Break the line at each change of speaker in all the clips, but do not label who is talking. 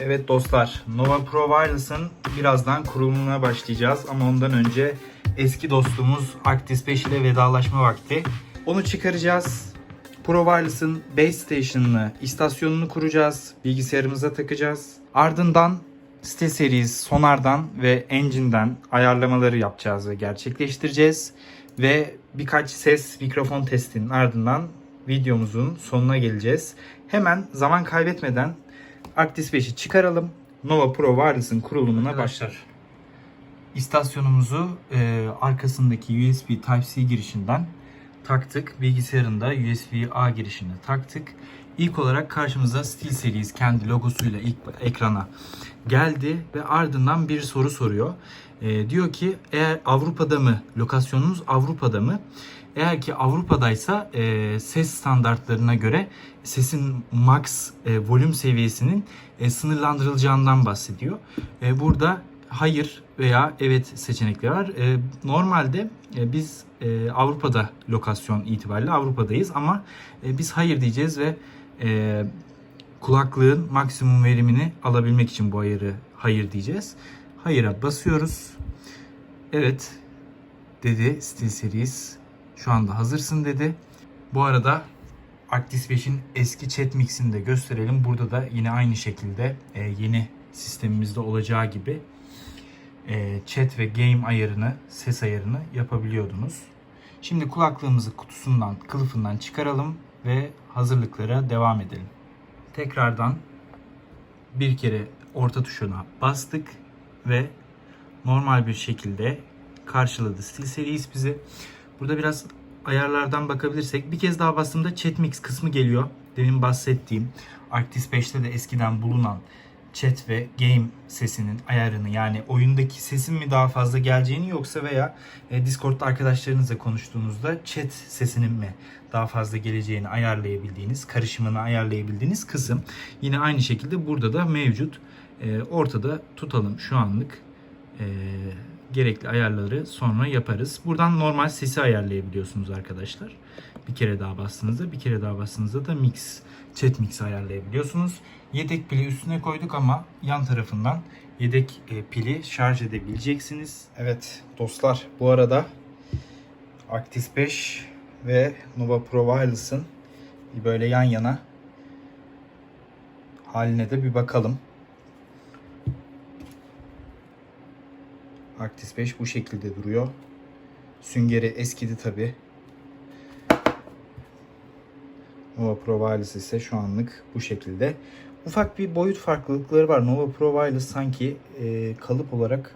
Evet dostlar, Nova Pro Wireless'ın birazdan kurulumuna başlayacağız ama ondan önce eski dostumuz Actis 5 ile vedalaşma vakti. Onu çıkaracağız. Pro Wireless'ın base station'ını, istasyonunu kuracağız. Bilgisayarımıza takacağız. Ardından SteelSeries Sonar'dan ve Engine'den ayarlamaları yapacağız ve gerçekleştireceğiz. Ve birkaç ses mikrofon testinin ardından videomuzun sonuna geleceğiz. Hemen zaman kaybetmeden Actis 5'i çıkaralım. Nova Pro Wireless'ın kurulumuna başlar. İstasyonumuzu e, arkasındaki USB Type-C girişinden taktık. Bilgisayarında USB-A girişine taktık. İlk olarak karşımıza SteelSeries kendi logosuyla ilk ekrana geldi ve ardından bir soru soruyor. E, diyor ki eğer Avrupa'da mı, lokasyonunuz Avrupa'da mı? Eğer ki Avrupa'daysa e, ses standartlarına göre sesin max e, volüm seviyesinin e, sınırlandırılacağından bahsediyor. E, burada hayır veya evet seçenekleri var. E, normalde e, biz e, Avrupa'da lokasyon itibariyle Avrupa'dayız ama e, biz hayır diyeceğiz ve e, kulaklığın maksimum verimini alabilmek için bu hayırı hayır diyeceğiz. Hayır'a basıyoruz. Evet dedi SteelSeries. Şu anda hazırsın dedi. Bu arada Actis 5'in eski chat mixini de gösterelim. Burada da yine aynı şekilde e, yeni sistemimizde olacağı gibi e, chat ve game ayarını, ses ayarını yapabiliyordunuz. Şimdi kulaklığımızı kutusundan, kılıfından çıkaralım ve hazırlıklara devam edelim. Tekrardan bir kere orta tuşuna bastık ve normal bir şekilde karşıladı SteelSeries bizi. Burada biraz ayarlardan bakabilirsek bir kez daha bastığımda chat mix kısmı geliyor. Demin bahsettiğim Arctis 5'te de eskiden bulunan chat ve game sesinin ayarını yani oyundaki sesin mi daha fazla geleceğini yoksa veya e, Discord'da arkadaşlarınızla konuştuğunuzda chat sesinin mi daha fazla geleceğini ayarlayabildiğiniz, karışımını ayarlayabildiğiniz kısım. Yine aynı şekilde burada da mevcut. E, ortada tutalım şu anlık. E, gerekli ayarları sonra yaparız. Buradan normal sesi ayarlayabiliyorsunuz arkadaşlar. Bir kere daha bastığınızda, bir kere daha bastığınızda da mix, chat mix ayarlayabiliyorsunuz. Yedek pili üstüne koyduk ama yan tarafından yedek e, pili şarj edebileceksiniz. Evet dostlar bu arada Actis 5 ve Nova Pro Wireless'ın böyle yan yana haline de bir bakalım. Actis 5 bu şekilde duruyor. Süngeri eskidi tabi. Nova Pro Wireless ise şu anlık bu şekilde. Ufak bir boyut farklılıkları var. Nova Pro Wireless sanki e, kalıp olarak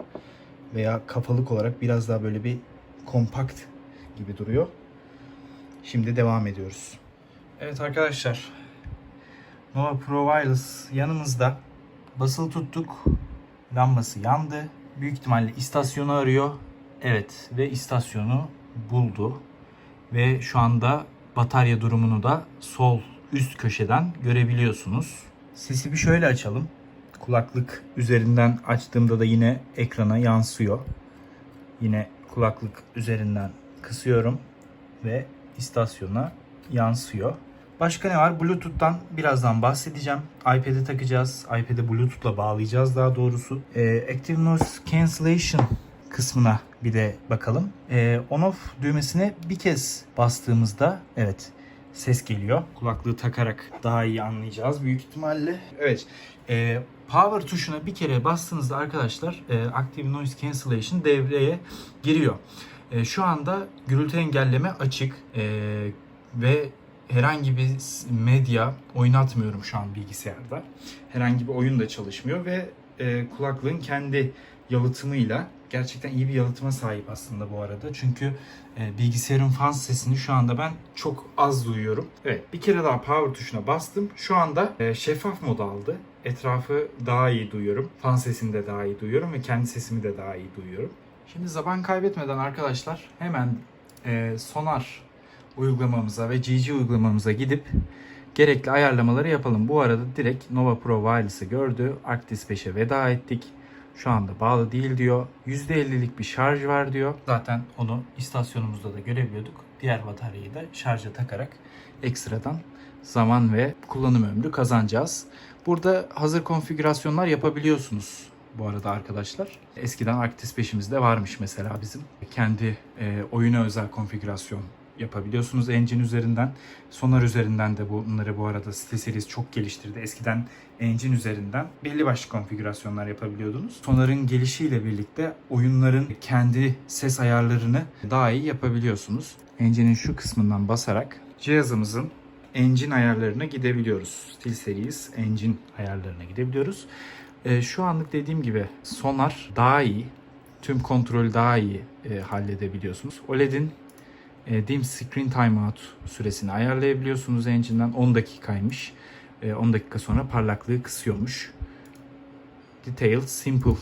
veya kafalık olarak biraz daha böyle bir kompakt gibi duruyor. Şimdi devam ediyoruz. Evet arkadaşlar. Nova Pro Wireless yanımızda. Basılı tuttuk. Lambası yandı. Büyük ihtimalle istasyonu arıyor. Evet ve istasyonu buldu. Ve şu anda batarya durumunu da sol üst köşeden görebiliyorsunuz. Sesi bir şöyle açalım. Kulaklık üzerinden açtığımda da yine ekrana yansıyor. Yine kulaklık üzerinden kısıyorum ve istasyona yansıyor. Başka ne var? Bluetooth'tan birazdan bahsedeceğim. iPad'e takacağız. iPad'e Bluetooth'la bağlayacağız daha doğrusu. Ee, Active Noise Cancellation kısmına bir de bakalım. Ee, on off düğmesine bir kez bastığımızda evet ses geliyor. Kulaklığı takarak daha iyi anlayacağız büyük ihtimalle. Evet. E, power tuşuna bir kere bastığınızda arkadaşlar e, Active Noise Cancellation devreye giriyor. E, şu anda gürültü engelleme açık e, ve herhangi bir medya oynatmıyorum şu an bilgisayarda. Herhangi bir oyun da çalışmıyor ve e, kulaklığın kendi yalıtımıyla gerçekten iyi bir yalıtıma sahip aslında bu arada. Çünkü e, bilgisayarın fan sesini şu anda ben çok az duyuyorum. Evet bir kere daha power tuşuna bastım. Şu anda e, şeffaf moda aldı. Etrafı daha iyi duyuyorum. Fan sesini de daha iyi duyuyorum ve kendi sesimi de daha iyi duyuyorum. Şimdi zaman kaybetmeden arkadaşlar hemen e, Sonar uygulamamıza ve GG uygulamamıza gidip gerekli ayarlamaları yapalım. Bu arada direkt Nova Pro Wireless'ı gördü. Arctis 5'e veda ettik. Şu anda bağlı değil diyor. %50'lik bir şarj var diyor. Zaten onu istasyonumuzda da görebiliyorduk. Diğer bataryayı da şarja takarak ekstradan zaman ve kullanım ömrü kazanacağız. Burada hazır konfigürasyonlar yapabiliyorsunuz bu arada arkadaşlar. Eskiden Arctis 5'imizde varmış mesela bizim. Kendi e, oyuna özel konfigürasyon yapabiliyorsunuz engine üzerinden. Sonar üzerinden de bunları bu arada SteelSeries çok geliştirdi. Eskiden engine üzerinden belli başlı konfigürasyonlar yapabiliyordunuz. Sonarın gelişiyle birlikte oyunların kendi ses ayarlarını daha iyi yapabiliyorsunuz. Engine'in şu kısmından basarak cihazımızın engine ayarlarına gidebiliyoruz. SteelSeries engine ayarlarına gidebiliyoruz. Ee, şu anlık dediğim gibi sonar daha iyi. Tüm kontrolü daha iyi e, halledebiliyorsunuz. OLED'in e, dim screen timeout süresini ayarlayabiliyorsunuz engine'den 10 dakikaymış. E, 10 dakika sonra parlaklığı kısıyormuş. Detailed Simple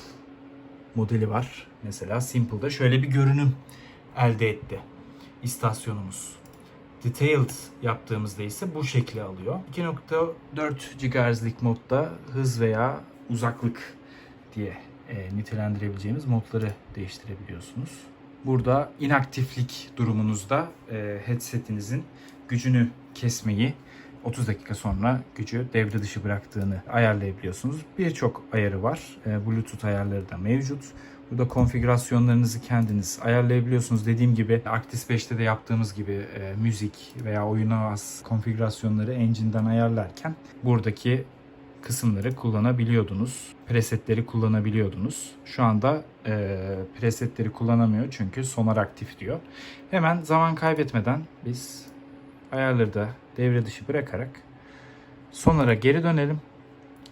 modeli var. Mesela Simple'da şöyle bir görünüm elde etti istasyonumuz. Detailed yaptığımızda ise bu şekli alıyor. 2.4 GHz'lik modda hız veya uzaklık diye e, nitelendirebileceğimiz modları değiştirebiliyorsunuz. Burada inaktiflik durumunuzda e, headsetinizin gücünü kesmeyi 30 dakika sonra gücü devre dışı bıraktığını ayarlayabiliyorsunuz. Birçok ayarı var. E, Bluetooth ayarları da mevcut. Burada konfigürasyonlarınızı kendiniz ayarlayabiliyorsunuz. Dediğim gibi Arctis 5'te de yaptığımız gibi e, müzik veya oyuna az konfigürasyonları engine'den ayarlarken buradaki kısımları kullanabiliyordunuz. Presetleri kullanabiliyordunuz. Şu anda e, presetleri kullanamıyor çünkü sonar aktif diyor. Hemen zaman kaybetmeden biz ayarları da devre dışı bırakarak sonara geri dönelim.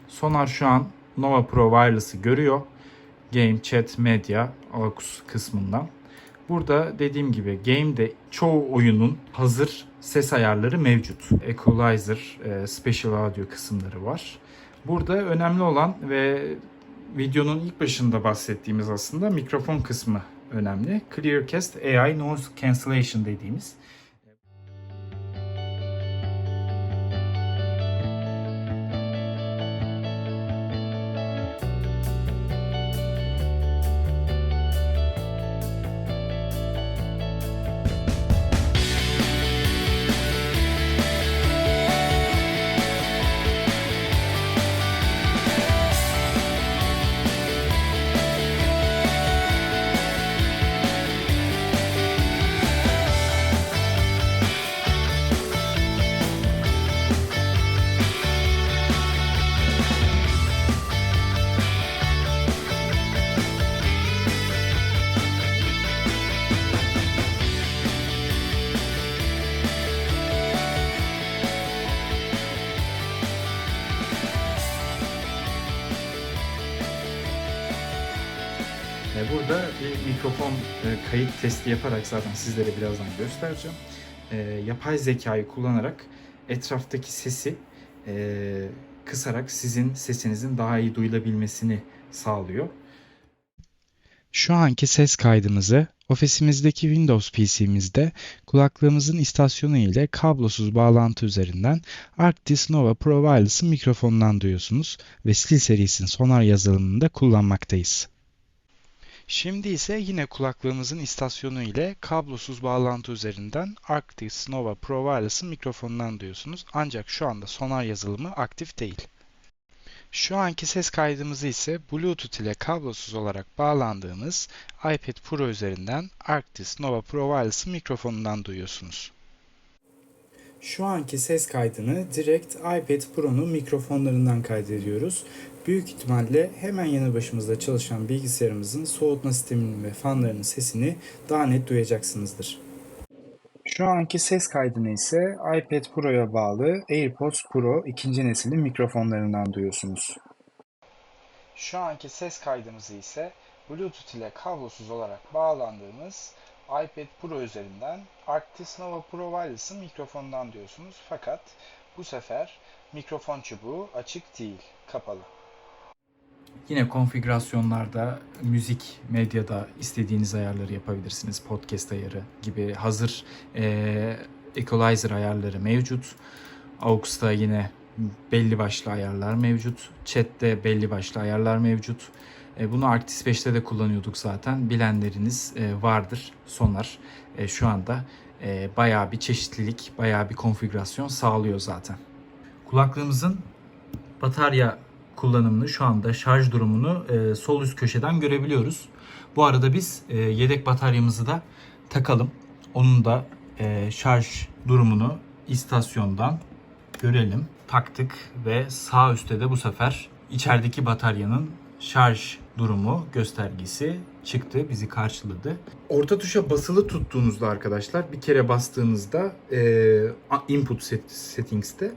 Sonar şu an Nova Pro Wireless'ı görüyor. Game, Chat, Media, AUX kısmından. Burada dediğim gibi game'de çoğu oyunun hazır ses ayarları mevcut. Equalizer, e, Special Audio kısımları var. Burada önemli olan ve videonun ilk başında bahsettiğimiz aslında mikrofon kısmı önemli. Clearcast AI Noise Cancellation dediğimiz. Mikrofon e, kayıt testi yaparak zaten sizlere birazdan göstereceğim. E, Yapay zekayı kullanarak etraftaki sesi e, kısarak sizin sesinizin daha iyi duyulabilmesini sağlıyor.
Şu anki ses kaydımızı ofisimizdeki Windows PC'mizde kulaklığımızın istasyonu ile kablosuz bağlantı üzerinden Arctis Nova Pro Wireless'ın mikrofonundan duyuyorsunuz ve SteelSeries'in sonar yazılımını da kullanmaktayız. Şimdi ise yine kulaklığımızın istasyonu ile kablosuz bağlantı üzerinden Arctis Nova Pro Wireless'ın mikrofonundan duyuyorsunuz ancak şu anda sonar yazılımı aktif değil. Şu anki ses kaydımızı ise Bluetooth ile kablosuz olarak bağlandığımız iPad Pro üzerinden Arctis Nova Pro Wireless'ın mikrofonundan duyuyorsunuz.
Şu anki ses kaydını direkt iPad Pro'nun mikrofonlarından kaydediyoruz. Büyük ihtimalle hemen yanı başımızda çalışan bilgisayarımızın soğutma sisteminin ve fanlarının sesini daha net duyacaksınızdır. Şu anki ses kaydını ise iPad Pro'ya bağlı AirPods Pro ikinci nesilin mikrofonlarından duyuyorsunuz.
Şu anki ses kaydımızı ise Bluetooth ile kablosuz olarak bağlandığımız iPad Pro üzerinden Arctis Nova Pro Wireless'ın mikrofonundan duyuyorsunuz. Fakat bu sefer mikrofon çubuğu açık değil, kapalı.
Yine konfigürasyonlarda müzik, medyada istediğiniz ayarları yapabilirsiniz. Podcast ayarı gibi hazır e, equalizer ayarları mevcut. AUX'ta yine belli başlı ayarlar mevcut. Chat'te belli başlı ayarlar mevcut. E, bunu Arctis 5'te de kullanıyorduk zaten. Bilenleriniz e, vardır. Sonar e, şu anda bayağı bir çeşitlilik, bayağı bir konfigürasyon sağlıyor zaten. Kulaklığımızın batarya kullanımını şu anda şarj durumunu e, sol üst köşeden görebiliyoruz. Bu arada biz e, yedek bataryamızı da takalım. Onun da e, şarj durumunu istasyondan görelim. Taktık ve sağ üstte de bu sefer içerideki bataryanın şarj durumu göstergesi çıktı, bizi karşıladı. Orta tuşa basılı tuttuğunuzda arkadaşlar bir kere bastığınızda e, input set, settings'te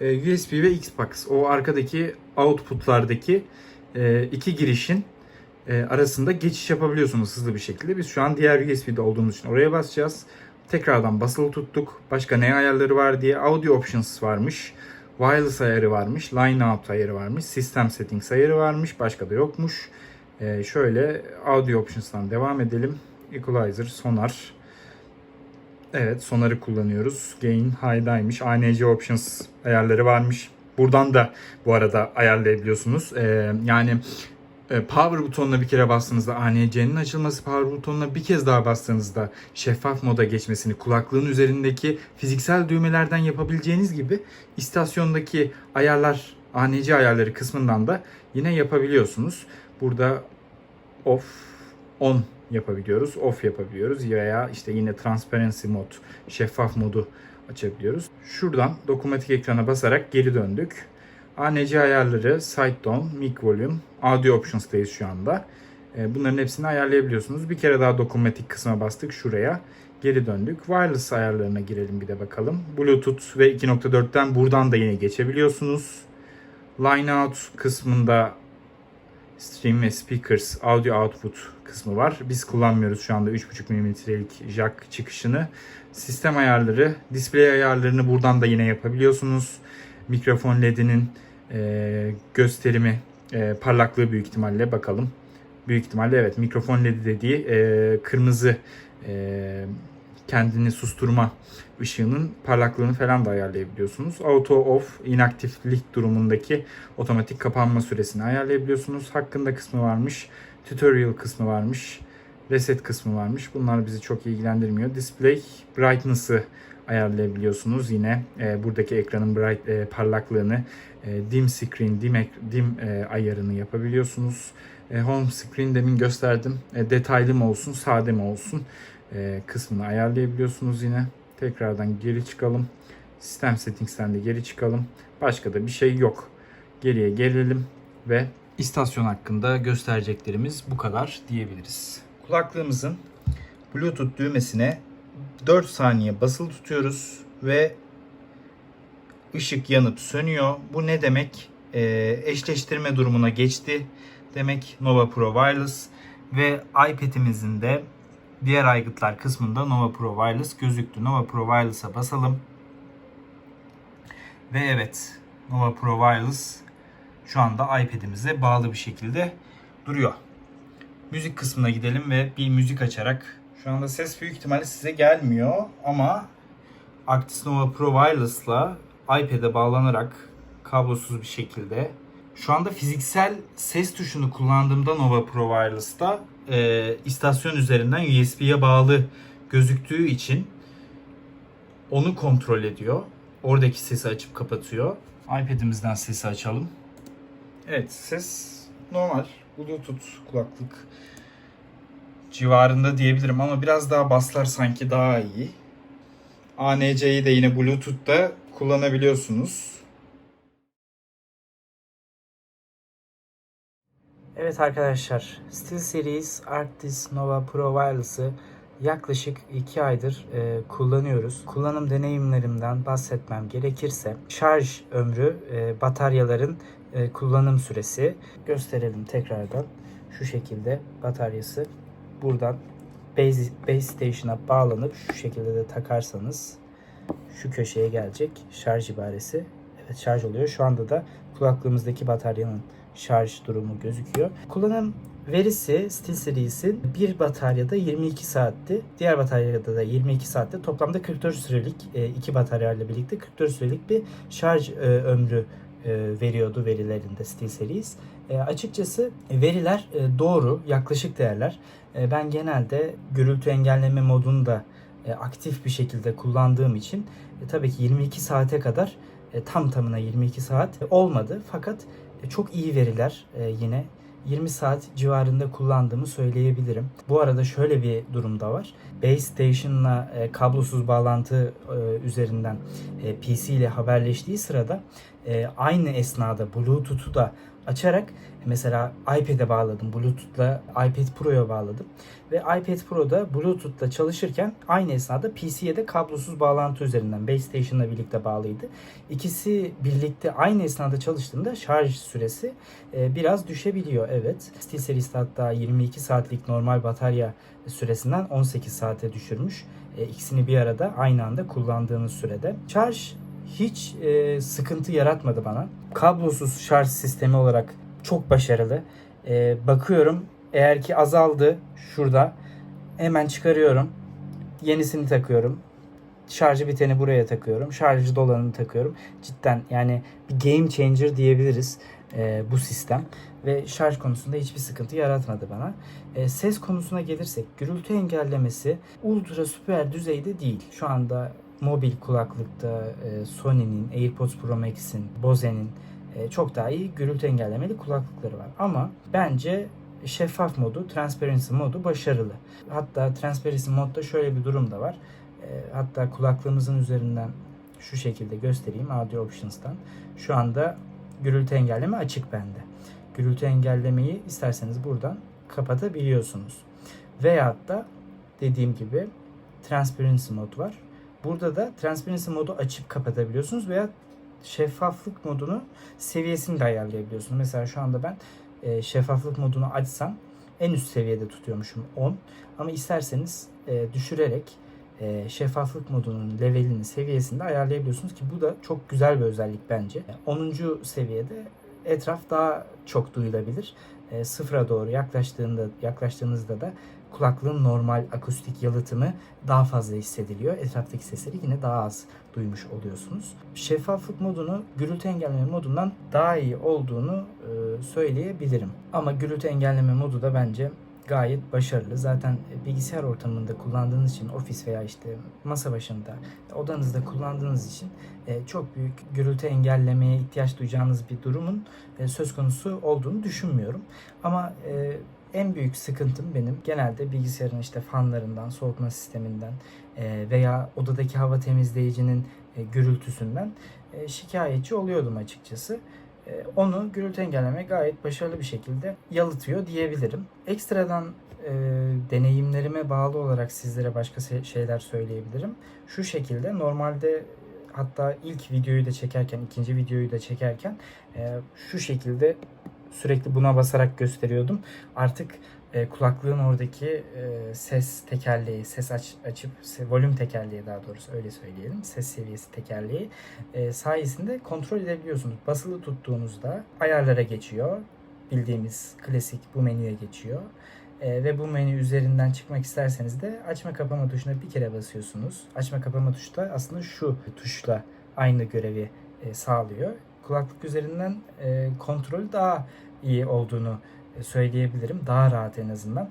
USB ve Xbox o arkadaki output'lardaki e, iki girişin e, arasında geçiş yapabiliyorsunuz hızlı bir şekilde. Biz şu an diğer USB'de olduğumuz için oraya basacağız. Tekrardan basılı tuttuk. Başka ne ayarları var diye audio options varmış. Wireless ayarı varmış. Line out ayarı varmış. System settings ayarı varmış. Başka da yokmuş. E, şöyle audio options'tan devam edelim. Equalizer, sonar. Evet sonarı kullanıyoruz. Gain high'daymış. ANC options ayarları varmış. Buradan da bu arada ayarlayabiliyorsunuz. Ee, yani e, power butonuna bir kere bastığınızda ANC'nin açılması, power butonuna bir kez daha bastığınızda şeffaf moda geçmesini, kulaklığın üzerindeki fiziksel düğmelerden yapabileceğiniz gibi istasyondaki ayarlar, ANC ayarları kısmından da yine yapabiliyorsunuz. Burada off, on yapabiliyoruz, off yapabiliyoruz veya işte yine transparency mod, şeffaf modu açabiliyoruz. Şuradan dokunmatik ekrana basarak geri döndük. ANC ayarları, side tone, mic volume, audio options'tayız şu anda. E, Bunların hepsini ayarlayabiliyorsunuz. Bir kere daha dokunmatik kısma bastık şuraya. Geri döndük. Wireless ayarlarına girelim bir de bakalım. Bluetooth ve 2.4'ten buradan da yine geçebiliyorsunuz. Line out kısmında Stream ve Speakers Audio Output kısmı var. Biz kullanmıyoruz şu anda 3.5 mm'lik jack çıkışını. Sistem ayarları, display ayarlarını buradan da yine yapabiliyorsunuz. Mikrofon ledinin e, gösterimi, e, parlaklığı büyük ihtimalle bakalım. Büyük ihtimalle evet mikrofon ledi dediği e, kırmızı e, kendini susturma ışığının parlaklığını falan da ayarlayabiliyorsunuz. Auto off inaktiflik durumundaki otomatik kapanma süresini ayarlayabiliyorsunuz. Hakkında kısmı varmış. Tutorial kısmı varmış. Reset kısmı varmış. Bunlar bizi çok ilgilendirmiyor. Display brightness'ı ayarlayabiliyorsunuz. Yine e, buradaki ekranın bright e, parlaklığını e, dim screen, dim, ek- dim e, ayarını yapabiliyorsunuz. E, home screen demin gösterdim. E, detaylı mı olsun, sade mi olsun e, kısmını ayarlayabiliyorsunuz yine. Tekrardan geri çıkalım. Sistem settings'ten de geri çıkalım. Başka da bir şey yok. Geriye gelelim ve istasyon hakkında göstereceklerimiz bu kadar diyebiliriz. Kulaklığımızın Bluetooth düğmesine 4 saniye basılı tutuyoruz ve ışık yanıp sönüyor. Bu ne demek? Ee, eşleştirme durumuna geçti. Demek Nova Pro Wireless ve iPad'imizin de diğer aygıtlar kısmında Nova Pro Wireless gözüktü. Nova Pro Wireless'a basalım. Ve evet Nova Pro Wireless şu anda iPad'imize bağlı bir şekilde duruyor. Müzik kısmına gidelim ve bir müzik açarak şu anda ses büyük ihtimalle size gelmiyor ama Arctis Nova Pro Wireless'la iPad'e bağlanarak kablosuz bir şekilde şu anda fiziksel ses tuşunu kullandığımda Nova Pro Wireless'ta e, istasyon üzerinden USB'ye bağlı gözüktüğü için onu kontrol ediyor. Oradaki sesi açıp kapatıyor. iPad'imizden sesi açalım. Evet ses normal. Bluetooth kulaklık civarında diyebilirim ama biraz daha baslar sanki daha iyi. ANC'yi de yine Bluetooth'ta kullanabiliyorsunuz.
Evet arkadaşlar, SteelSeries Arctis Nova Pro Wireless'ı yaklaşık 2 aydır e, kullanıyoruz. Kullanım deneyimlerimden bahsetmem gerekirse şarj ömrü, e, bataryaların e, kullanım süresi gösterelim tekrardan. Şu şekilde bataryası buradan base, base station'a bağlanıp şu şekilde de takarsanız şu köşeye gelecek şarj ibaresi. Evet şarj oluyor. Şu anda da kulaklığımızdaki bataryanın şarj durumu gözüküyor. Kullanım verisi SteelSeries'in bir bataryada 22 saatti. Diğer bataryada da 22 saatte. Toplamda 44 sürelik e, iki bataryayla birlikte 44 sürelik bir şarj e, ömrü e, veriyordu verilerinde SteelSeries. E, açıkçası veriler doğru, yaklaşık değerler. E, ben genelde gürültü engelleme modunu da e, aktif bir şekilde kullandığım için e, tabii ki 22 saate kadar e, tam tamına 22 saat olmadı fakat çok iyi veriler e, yine 20 saat civarında kullandığımı söyleyebilirim. Bu arada şöyle bir durum da var. Base Station'la e, kablosuz bağlantı e, üzerinden e, PC ile haberleştiği sırada e, aynı esnada Bluetooth'u da açarak mesela iPad'e bağladım. Bluetooth'la iPad Pro'ya bağladım. Ve iPad Pro'da Bluetooth'la çalışırken aynı esnada PC'ye de kablosuz bağlantı üzerinden Base Station'la birlikte bağlıydı. İkisi birlikte aynı esnada çalıştığında şarj süresi e, biraz düşebiliyor evet. SteelSeries'te hatta 22 saatlik normal batarya süresinden 18 saate düşürmüş. E, ikisini bir arada aynı anda kullandığınız sürede. Şarj hiç e, sıkıntı yaratmadı bana. Kablosuz şarj sistemi olarak çok başarılı. E, bakıyorum eğer ki azaldı şurada hemen çıkarıyorum. Yenisini takıyorum. Şarjı biteni buraya takıyorum. Şarjı dolanını takıyorum. Cidden yani bir game changer diyebiliriz e, bu sistem. Ve şarj konusunda hiçbir sıkıntı yaratmadı bana. E, ses konusuna gelirsek gürültü engellemesi ultra süper düzeyde değil. Şu anda mobil kulaklıkta e, Sony'nin, AirPods Pro Max'in, Bose'nin e, çok daha iyi gürültü engellemeli kulaklıkları var. Ama bence şeffaf modu, transparency modu başarılı. Hatta transparency modda şöyle bir durum da var. E, hatta kulaklığımızın üzerinden şu şekilde göstereyim Audio Options'tan. Şu anda gürültü engelleme açık bende. Gürültü engellemeyi isterseniz buradan kapatabiliyorsunuz. Veyahut da dediğim gibi transparency mod var. Burada da transparency modu açıp kapatabiliyorsunuz veya şeffaflık modunu seviyesini de ayarlayabiliyorsunuz. Mesela şu anda ben e, şeffaflık modunu açsam en üst seviyede tutuyormuşum 10. Ama isterseniz e, düşürerek e, şeffaflık modunun levelini seviyesini de ayarlayabiliyorsunuz ki bu da çok güzel bir özellik bence. 10. seviyede etraf daha çok duyulabilir. E, sıfıra doğru yaklaştığında yaklaştığınızda da kulaklığın normal akustik yalıtımı daha fazla hissediliyor. Etraftaki sesleri yine daha az duymuş oluyorsunuz. Şeffaflık modunu gürültü engelleme modundan daha iyi olduğunu e, söyleyebilirim. Ama gürültü engelleme modu da bence gayet başarılı. Zaten bilgisayar ortamında kullandığınız için ofis veya işte masa başında odanızda kullandığınız için e, çok büyük gürültü engellemeye ihtiyaç duyacağınız bir durumun e, söz konusu olduğunu düşünmüyorum. Ama e, en büyük sıkıntım benim genelde bilgisayarın işte fanlarından, soğutma sisteminden e, veya odadaki hava temizleyicinin e, gürültüsünden e, şikayetçi oluyordum açıkçası. E, Onu gürültü engelleme gayet başarılı bir şekilde yalıtıyor diyebilirim. Ekstradan e, deneyimlerime bağlı olarak sizlere başka şeyler söyleyebilirim. Şu şekilde normalde hatta ilk videoyu da çekerken, ikinci videoyu da çekerken e, şu şekilde sürekli buna basarak gösteriyordum. Artık e, kulaklığın oradaki e, ses tekerleği, ses aç, açıp se, volüm tekerleği daha doğrusu öyle söyleyelim. Ses seviyesi tekerleği e, sayesinde kontrol edebiliyorsunuz. Basılı tuttuğunuzda ayarlara geçiyor. Bildiğimiz klasik bu menüye geçiyor. E, ve bu menü üzerinden çıkmak isterseniz de açma kapama tuşuna bir kere basıyorsunuz. Açma kapama tuşu da aslında şu tuşla aynı görevi e, sağlıyor. Kulaklık üzerinden e, kontrol daha iyi olduğunu söyleyebilirim. Daha rahat en azından.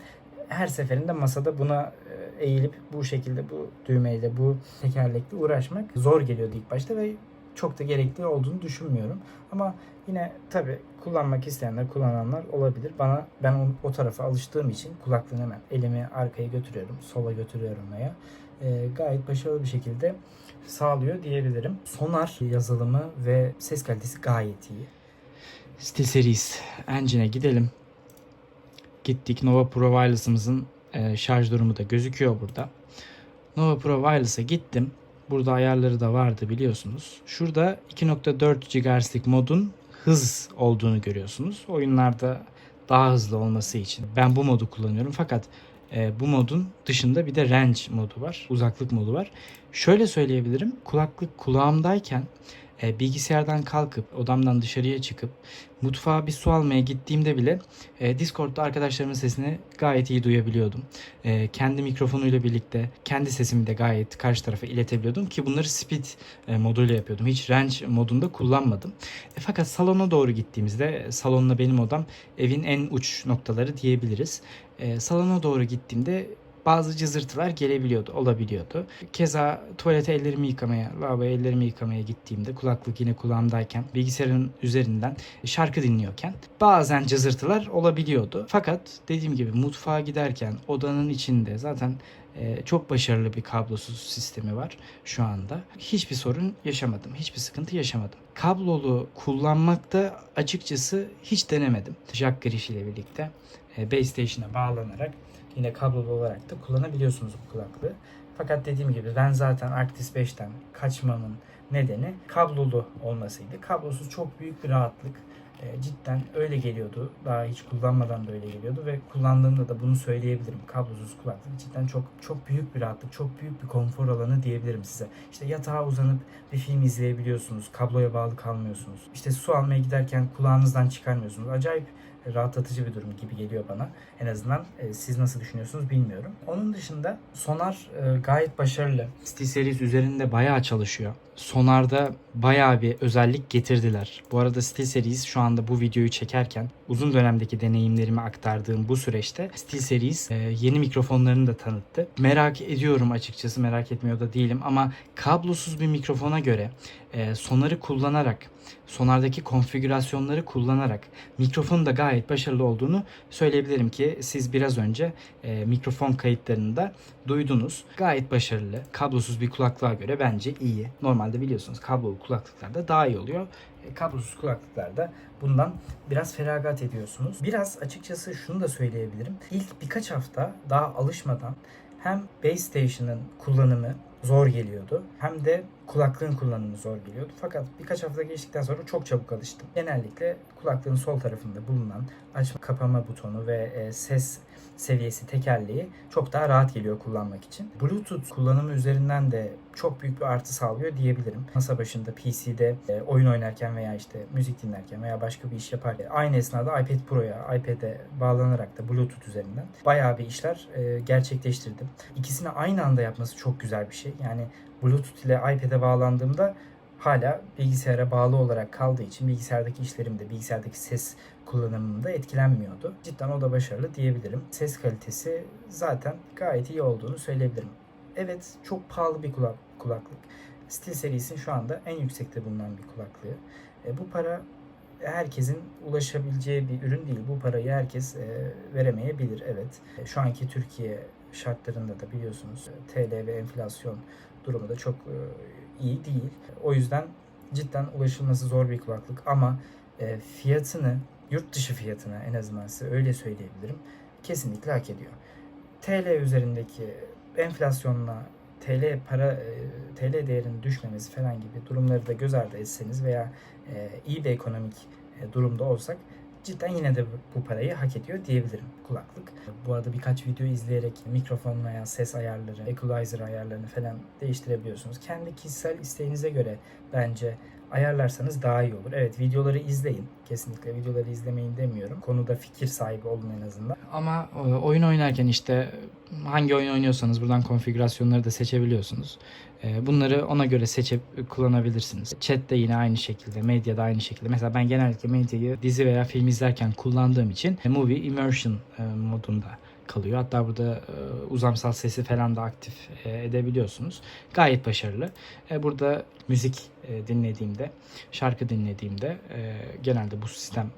Her seferinde masada buna e, eğilip bu şekilde bu düğmeyle, bu tekerlekle uğraşmak zor geliyordu ilk başta ve çok da gerekli olduğunu düşünmüyorum. Ama yine tabi kullanmak isteyenler, kullananlar olabilir. Bana ben o, o tarafa alıştığım için kulaklığını hemen elimi arkaya götürüyorum, sola götürüyorum veya e, gayet başarılı bir şekilde sağlıyor diyebilirim. Sonar yazılımı ve ses kalitesi gayet iyi.
SteelSeries Engine'e gidelim. Gittik. Nova Pro Wireless'ımızın e, şarj durumu da gözüküyor burada. Nova Pro Wireless'a gittim. Burada ayarları da vardı biliyorsunuz. Şurada 2.4 GHz'lik modun hız olduğunu görüyorsunuz. Oyunlarda daha hızlı olması için ben bu modu kullanıyorum. Fakat e, bu modun dışında bir de range modu var. Uzaklık modu var. Şöyle söyleyebilirim. Kulaklık kulağımdayken e, bilgisayardan kalkıp odamdan dışarıya çıkıp mutfağa bir su almaya gittiğimde bile e, Discord'da arkadaşlarımın sesini gayet iyi duyabiliyordum. E, kendi mikrofonuyla birlikte kendi sesimi de gayet karşı tarafa iletebiliyordum ki bunları speed e, moduyla yapıyordum. Hiç range modunda kullanmadım. E, fakat salona doğru gittiğimizde salonla benim odam evin en uç noktaları diyebiliriz. E, salona doğru gittiğimde
bazı cızırtılar gelebiliyordu, olabiliyordu. Keza tuvalete ellerimi yıkamaya, lavaboya ellerimi yıkamaya gittiğimde kulaklık yine kulağımdayken bilgisayarın üzerinden şarkı dinliyorken bazen cızırtılar olabiliyordu. Fakat dediğim gibi mutfağa giderken odanın içinde zaten e, çok başarılı bir kablosuz sistemi var şu anda. Hiçbir sorun yaşamadım. Hiçbir sıkıntı yaşamadım. Kablolu kullanmakta açıkçası hiç denemedim. Jack girişiyle birlikte e, base station'a bağlanarak yine kablolu olarak da kullanabiliyorsunuz bu kulaklığı. Fakat dediğim gibi ben zaten Arctis 5'ten kaçmamın nedeni kablolu olmasıydı. Kablosuz çok büyük bir rahatlık. E, cidden öyle geliyordu. Daha hiç kullanmadan da öyle geliyordu ve kullandığımda da bunu söyleyebilirim. Kablosuz kulaklık cidden çok çok büyük bir rahatlık, çok büyük bir konfor alanı diyebilirim size. İşte yatağa uzanıp bir film izleyebiliyorsunuz. Kabloya bağlı kalmıyorsunuz. İşte su almaya giderken kulağınızdan çıkarmıyorsunuz. Acayip rahatlatıcı bir durum gibi geliyor bana. En azından e, siz nasıl düşünüyorsunuz bilmiyorum. Onun dışında sonar e, gayet başarılı. SteelSeries üzerinde bayağı çalışıyor. Sonarda bayağı bir özellik getirdiler. Bu arada SteelSeries şu anda bu videoyu çekerken uzun dönemdeki deneyimlerimi aktardığım bu süreçte SteelSeries e, yeni mikrofonlarını da tanıttı. Merak ediyorum açıkçası merak etmiyor da değilim ama kablosuz bir mikrofona göre e, sonarı kullanarak sonardaki konfigürasyonları kullanarak mikrofonun da gayet başarılı olduğunu söyleyebilirim ki siz biraz önce e, mikrofon kayıtlarında duydunuz. Gayet başarılı. Kablosuz bir kulaklığa göre bence iyi. Normalde biliyorsunuz kablolu kulaklıklarda daha iyi oluyor. E, kablosuz kulaklıklarda bundan biraz feragat ediyorsunuz. Biraz açıkçası şunu da söyleyebilirim. İlk birkaç hafta daha alışmadan hem base station'ın kullanımı zor geliyordu. Hem de kulaklığın kullanımı zor geliyordu. Fakat birkaç hafta geçtikten sonra çok çabuk alıştım. Genellikle kulaklığın sol tarafında bulunan açma kapama butonu ve e, ses seviyesi tekerleği çok daha rahat geliyor kullanmak için. Bluetooth kullanımı üzerinden de çok büyük bir artı sağlıyor diyebilirim. Masa başında PC'de e, oyun oynarken veya işte müzik dinlerken veya başka bir iş yaparken aynı esnada iPad Pro'ya, iPad'e bağlanarak da Bluetooth üzerinden bayağı bir işler e, gerçekleştirdim. İkisini aynı anda yapması çok güzel bir şey. Yani Bluetooth ile iPad'e bağlandığımda hala bilgisayara bağlı olarak kaldığı için bilgisayardaki işlerimde, bilgisayardaki ses kullanımında etkilenmiyordu. Cidden o da başarılı diyebilirim. Ses kalitesi zaten gayet iyi olduğunu söyleyebilirim. Evet çok pahalı bir kulak, kulaklık. Steel serisinin şu anda en yüksekte bulunan bir kulaklığı. E, bu para herkesin ulaşabileceği bir ürün değil. Bu parayı herkes e, veremeyebilir evet. E, şu anki Türkiye şartlarında da biliyorsunuz e, TL ve enflasyon durumu da çok e, iyi değil. O yüzden cidden ulaşılması zor bir kulaklık ama e, fiyatını yurt dışı fiyatına en azından size öyle söyleyebilirim. Kesinlikle hak ediyor. TL üzerindeki enflasyonla TL para TL değerinin düşmemesi falan gibi durumları da göz ardı etseniz veya iyi bir ekonomik durumda olsak cidden yine de bu parayı hak ediyor diyebilirim kulaklık. Bu arada birkaç video izleyerek mikrofon veya ses ayarları, equalizer ayarlarını falan değiştirebiliyorsunuz. Kendi kişisel isteğinize göre bence ayarlarsanız daha iyi olur. Evet videoları izleyin. Kesinlikle videoları izlemeyin demiyorum. Konuda fikir sahibi olun en azından. Ama e, oyun oynarken işte hangi oyun oynuyorsanız buradan konfigürasyonları da seçebiliyorsunuz. E, Bunları ona göre seçip kullanabilirsiniz. Chat de yine aynı şekilde, medya da aynı şekilde. Mesela ben genellikle medyayı dizi veya film izlerken kullandığım için Movie Immersion e, modunda kalıyor. Hatta burada e, uzamsal sesi falan da aktif e, edebiliyorsunuz. Gayet başarılı. E, Burada müzik e, dinlediğimde, şarkı dinlediğimde e, genelde bu sistem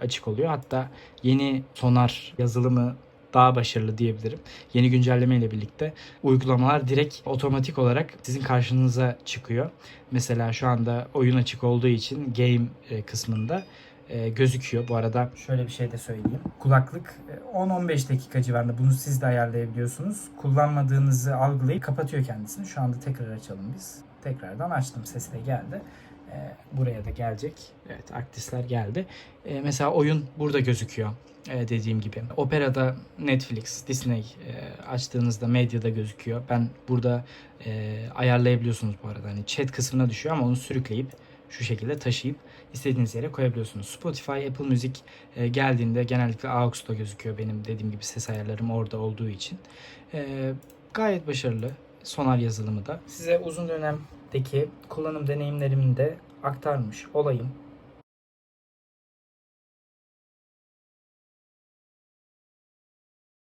açık oluyor. Hatta yeni sonar yazılımı daha başarılı diyebilirim. Yeni güncelleme ile birlikte uygulamalar direkt otomatik olarak sizin karşınıza çıkıyor. Mesela şu anda oyun açık olduğu için game e, kısmında e, gözüküyor. Bu arada şöyle bir şey de söyleyeyim. Kulaklık e, 10-15 dakika civarında bunu siz de ayarlayabiliyorsunuz. Kullanmadığınızı algılayıp kapatıyor kendisini. Şu anda tekrar açalım biz. Tekrardan açtım. Sesi de geldi. E, buraya da gelecek. Evet artistler geldi. E, mesela oyun burada gözüküyor. E, dediğim gibi. Opera'da Netflix, Disney e, açtığınızda medyada gözüküyor. Ben burada e, ayarlayabiliyorsunuz bu arada. Hani chat kısmına düşüyor ama onu sürükleyip şu şekilde taşıyıp istediğiniz yere koyabiliyorsunuz. Spotify, Apple Music e, geldiğinde genellikle AUX'da gözüküyor benim dediğim gibi ses ayarlarım orada olduğu için. E, gayet başarılı sonar yazılımı da. Size uzun dönemdeki kullanım deneyimlerimi de aktarmış olayım.